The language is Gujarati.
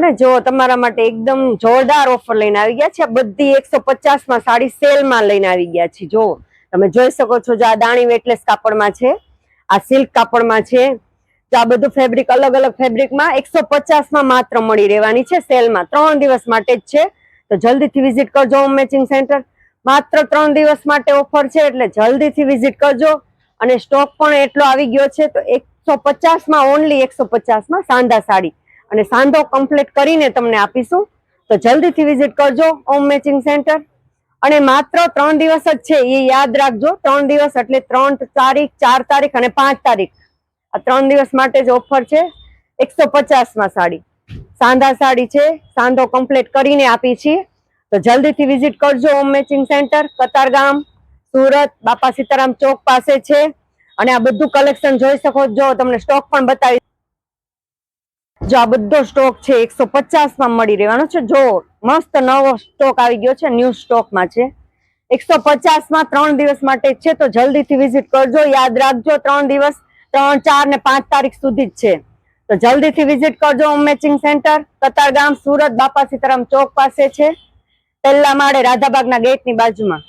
અને જો તમારા માટે એકદમ જોરદાર ઓફર લઈને આવી ગયા છે બધી એકસો પચાસમાં સાડી સેલમાં લઈને આવી ગયા છે. જો તમે જોઈ શકો છો જો આ દાણી વેટલેસ કાપડમાં છે, આ સિલ્ક કાપડમાં છે તો આ બધું ફેબ્રિક અલગ અલગ ફેબ્રિકમાં એકસો પચાસમાં માત્ર મળી રહેવાની છે સેલમાં. ત્રણ દિવસ માટે જ છે. તો જલ્દીથી વિઝિટ કરજો હોમ મેચિંગ સેન્ટર માત્ર ત્રણ દિવસ માટે ઓફર છે, એટલે જલ્દીથી વિઝિટ કરજો. અને સ્ટોક પણ એટલો આવી ગયો છે, તો એકસો પચાસમાં ઓનલી એકસો પચાસમાં સાંધા સાડી. અને સાંધો કમ્પ્લીટ કરીને તમને આપીશું. તો જલ્દીથી વિઝિટ કરજો હોમ મેચિંગ સેન્ટર અને માત્ર ત્રણ દિવસ જ છે, એ યાદ રાખજો. ત્રણ દિવસ એટલે ત્રણ તારીખ, ચાર તારીખ અને પાંચ તારીખ. આ ત્રણ દિવસ માટે જ ઓફર છે. એકસો પચાસમાં સાડી. સાંધા સાડી છે, સાંધો કમ્પ્લીટ કરીને આપી છીએ. તો જલ્દીથી વિઝિટ કરજો home matching centre Katargam, Surat, Bapa Sitaram Chowk પાસે છે. અને આ બધું કલેક્શન જોઈ શકો. જો તમને સ્ટોક પણ બતાવી જો આ બધો સ્ટોક છે, એકસો પચાસમાં મળી રહેવાનો છે. જો મસ્ત નવો સ્ટોક આવી ગયો છે ન્યૂ સ્ટોકમાં છે. એકસો પચાસમાં ત્રણ દિવસ માટે છે, તો જલ્દીથી વિઝિટ કરજો. યાદ રાખજો, ત્રણ દિવસ, ત્રણ, ચાર ને પાંચ તારીખ સુધી જ છે. તો જલ્દીથી વિઝિટ કરજો home matching centre Katargam, Surat, Bapa Sitaram Chowk પાસે છે. પહેલા માળે રાધાબાગના ગેટની બાજુમાં.